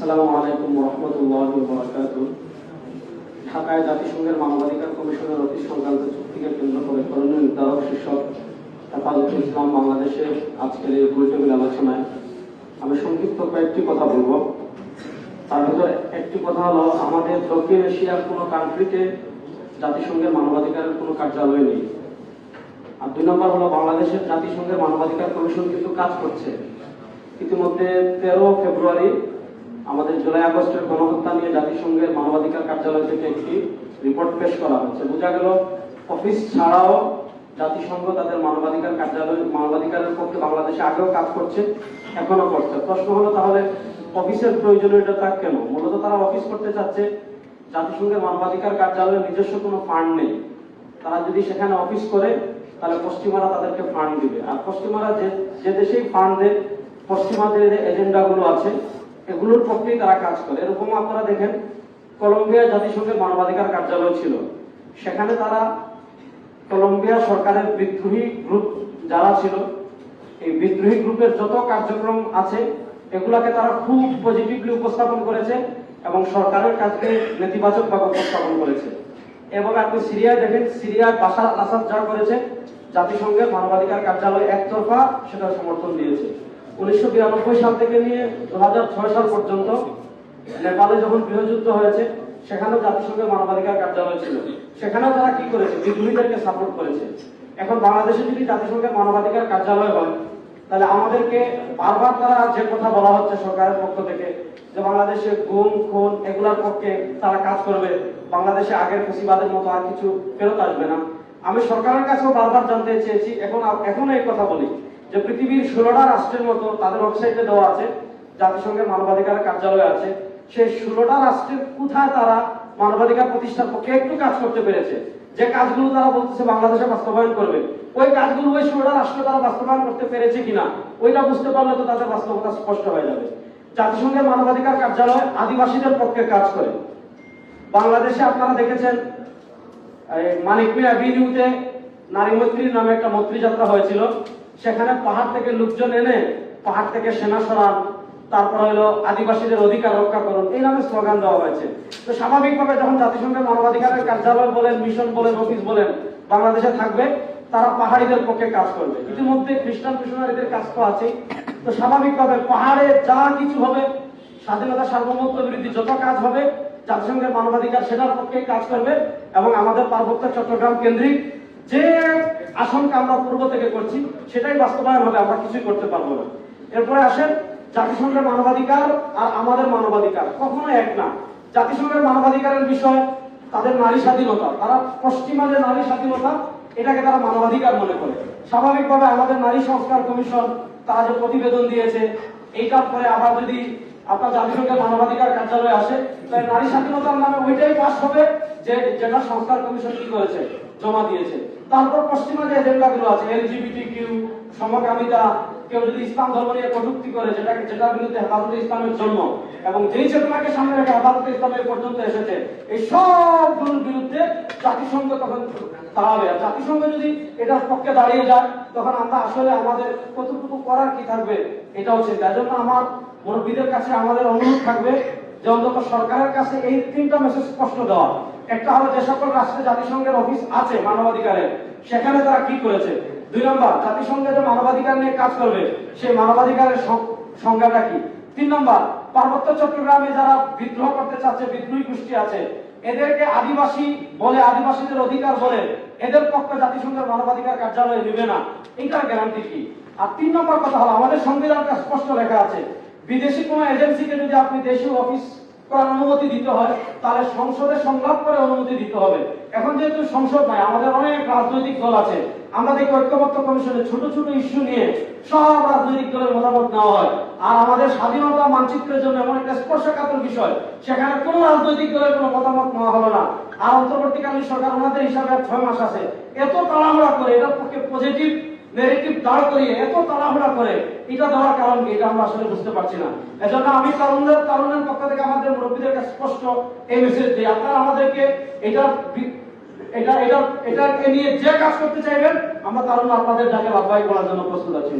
আসসালামু আলাইকুম রহমতুল্লাহ বরকাত ঢাকায় জাতিসংঘের মানবাধিকার কমিশনের অফিস সংক্রান্ত চুক্তিকে কেন্দ্র করে করণীয় নির্ধারক শীর্ষক হেফাজতুল ইসলাম বাংলাদেশের আজকের এই বৈঠকের আলোচনায় আমি সংক্ষিপ্ত কয়েকটি কথা বলব। তার ভিতরে একটি কথা হলো, আমাদের দক্ষিণ এশিয়ার কোনো কান্ট্রিতে জাতিসংঘের মানবাধিকারের কোনো কার্যালয় নেই। আর দুই নম্বর হলো, বাংলাদেশের জাতিসংঘের মানবাধিকার কমিশন কিন্তু কাজ করছে। ইতিমধ্যে তেরো ফেব্রুয়ারি আমাদের জুলাই আগস্টের গণহত্যা নিয়ে জাতিসংঘের মানবাধিকার কার্যালয় থেকে একটি রিপোর্ট পেশ করা হচ্ছে বোঝা গেল, অফিস ছাড়াও জাতিসংঘ তাদের মানবাধিকার কার্যালয়, মানবাধিকারের পক্ষে বাংলাদেশে আগেও কাজ করছে এখনও করছে। প্রশ্ন হলো তাহলে অফিসের প্রয়োজনীয়তা কেন? মূলত তারা অফিস করতে চাচ্ছে, জাতিসংঘের মানবাধিকার কার্যালয়ের নিজস্ব কোনো ফান্ড নেই। তারা যদি সেখানে অফিস করে, তাহলে পশ্চিমারা তাদেরকে ফান্ড দিবে। আর পশ্চিমারা যে যে দেশেই ফান্ড দেয়, পশ্চিমাদের এজেন্ডাগুলো আছে। এগুলোর পক্ষেই তারা কাজ করে? এরকম আপনারা দেখেন, কলম্বিয়া জাতিসংঘের মানবাধিকার কার্যালয় ছিল। সেখানে তারা কলম্বিয়া সরকারের বিদ্রোহী গ্রুপ যারা ছিল, এই বিদ্রোহী গ্রুপের যত কার্যক্রম আছে, এগুলাকে তারা খুব পজিটিভলি উপস্থাপন করেছে এবং সরকারের কাজকে নেতিবাচকভাবে উপস্থাপন করেছে। এবং আপনি সিরিয়ায় দেখেন, সিরিয়ার বাসার আসাদ যা করেছে, জাতিসংঘের মানবাধিকার কার্যালয় একতরফা সেটা সমর্থন দিয়েছে। উনিশশো বিরানব্বই সাল থেকে নিয়ে দু সাল পর্যন্ত নেপালে যখন গৃহযুদ্ধ হয়েছে, সেখানেও জাতিসংঘের মানবাধিকার কার্যালয় ছিল। সেখানেও তারা কি করেছে? বিদ্রোহীদেরকে সাপোর্ট করেছে। এখন বাংলাদেশে যদি জাতিসংঘের মানবাধিকার কার্যালয় হয়, তাহলে আমাদেরকে বারবার তারা যে কথা বলা হচ্ছে সরকারের পক্ষ থেকে, যে বাংলাদেশে গুম, খুন এগুলার পক্ষে তারা কাজ করবে, বাংলাদেশে আগের ফেসিবাদের মতো আর কিছু ফেরত আসবে না। আমি সরকারের কাছেও বারবার জানতে চেয়েছি, এখন এখন এই কথা বলি। যে পৃথিবীর ষোলোটা রাষ্ট্রের মতো তাদের ওয়েবসাইটে দেওয়া আছে, জাতিসংঘের মানবাধিকার কার্যালয় আছে, সেই ষোলোটা রাষ্ট্রের কোথায় তারা মানবাধিকার প্রতিষ্ঠার পক্ষে একটু কাজ করতে পেরেছে? যে কাজগুলো তারা বলতেছে বাংলাদেশে বাস্তবায়ন করবে, ওই কাজগুলো ওই ষোলোটা রাষ্ট্র তারা বাস্তবায়ন করতে পেরেছে কিনা, ওইটা বুঝতে পারলে তো তাদের বাস্তবতা স্পষ্ট হয়ে যাবে। জাতিসংঘের মানবাধিকার কার্যালয় আদিবাসীদের পক্ষে কাজ করে। বাংলাদেশে আপনারা দেখেছেন, এই মানিক মিয়া অ্যাভিনিউতে নারী মৈত্রীর নামে একটা মৈত্রী যাত্রা হয়েছিল। সেখানে পাহাড় থেকে লোকজন এনে পাহাড় থেকে সেনা সরান, তারপর হলো আদিবাসীদের অধিকার রক্ষা করুন। এই নামে স্লোগান দেওয়া হয়েছে। তো স্বাভাবিকভাবে যখন জাতিসংঘের মানবাধিকারের কার্যালয় বলেন, মিশন বলেন, অফিস বলেন, বাংলাদেশে থাকবে, তারা পাহাড়িদের পক্ষে কাজ করবে। ইতিমধ্যে খ্রিস্টান মিশনারিদের কাজ তো আছেই। তো স্বাভাবিকভাবে পাহাড়ে যা কিছু হবে, স্বাধীনতা, সার্বভৌমত্ব বিরোধী যত কাজ হবে, জাতিসংঘের মানবাধিকার সেটার পক্ষে কাজ করবে এবং আমাদের পার্বত্য চট্টগ্রাম কেন্দ্রিক যে আশঙ্কা আমরা পূর্ব থেকে করছি, সেটাই বাস্তবায়ন হবে, আমরা কিছুই করতে পারব না। এরপরে আসেন, জাতিসংঘের মানবাধিকার আর আমাদের মানবাধিকার কখনো এক না। জাতিসংঘের মানবাধিকারের বিষয়, তাদের নারী স্বাধীনতা, তারা পশ্চিমা যে নারী স্বাধীনতা, এটাকে তারা মানবাধিকার মনে করে। স্বাভাবিকভাবে আমাদের নারী সংস্কার কমিশন তারা যে প্রতিবেদন দিয়েছে, এইটার পরে আবার যদি আপনার জাতিসংঘের মানবাধিকার কার্যালয়ে আসে, তাহলে নারী স্বাধীনতার নামে ওইটাই পাশ হবে যে যেটা সংস্কার কমিশন কি করেছে। জমা দিয়েছে তারপর পশ্চিমা যে এজেন্ডাগুলো আছে এলজিবিটি কিউ সমকামিতা, কেউ যদি ইসলাম ধর্ম নিয়ে কটূক্তি করে, যেটাকে যেটার বিরুদ্ধে হেফাজতে ইসলামের জন্ম, এবং যেই চেতনাকে সামনে রেখে হেফাজতে ইসলামের পর্যন্ত এসেছে, এই সবগুলোর বিরুদ্ধে জাতিসংঘ তখন দাঁড়াবে। আর জাতিসংঘ যদি এটার পক্ষে দাঁড়িয়ে যায়, তখন আমরা আসলে আমাদের কতটুকু করার কি থাকবে, এটাও চিন্তা। জন্য আমার মুরব্বীদের কাছে আমাদের অনুরোধ থাকবে যে অন্তত সরকারের কাছে এই তিনটা মেসেজ স্পষ্ট দেওয়া। একটা হলো যে সকল রাষ্ট্রে জাতিসংঘের অফিস আছে মানবাধিকারের, সেখানে তারা কি করেছে? দুই নম্বর জাতিসংঘে যে মানবাধিকার নিয়ে কাজ করবে, সেই মানবাধিকারের সংজ্ঞাটা কি? তিন নম্বর, পার্বত্য চট্টগ্রামে যারা বিদ্রোহ করতে চাচ্ছে, বিদ্রোহী গোষ্ঠী আছে, এদেরকে আদিবাসী বলে, আদিবাসীদের অধিকার বলে, এদের পক্ষে জাতিসংঘের মানবাধিকার কার্যালয়ে নেবে না। এইটার গ্যারান্টি কি? আর তিন নম্বর কথা হলো, আমাদের সংবিধানটা স্পষ্ট লেখা আছে, বিদেশি কোনো এজেন্সিকে যদি আপনি দেশীয় অফিস অনুমতি দিতে হয়, তাহলে সংসদে সংলাপ করে অনুমতি দিতে হবে। এখন যেহেতু সংসদ নাই, আমাদের অনেক রাজনৈতিক দল আছে, আমরা দেখি ঐক্যবদ্ধ কমিশনে ছোট ছোট ইস্যু নিয়ে সব রাজনৈতিক দলের মতামত নেওয়া হয়। আর আমাদের স্বাধীনতা মানচিত্রের জন্য এমন একটা স্পর্শকাতর বিষয়, সেখানে কোনো রাজনৈতিক দলের কোনো মতামত নেওয়া হলো না। আর অন্তর্বর্তীকালীন সরকার ওনাদের হিসাবে ছয় মাস আছে। এত তাড়াহুড়া করে এটার পক্ষে এত তাড়াহুড়া করে, এটা দেওয়ার কারণ এটা আমরা আসলে বুঝতে পারছি না। এজন্য আমি তরুণদের তরুণের পক্ষ থেকে আমাদের মুরব্বীদের স্পষ্ট এই মেসেজ দিই। আপনারা আমাদেরকে এটা এটা এটা, এটাকে নিয়ে যে কাজ করতে চাইবেন, আমরা তারুণ আপনাদের ডাকে করার জন্য প্রস্তুত আছি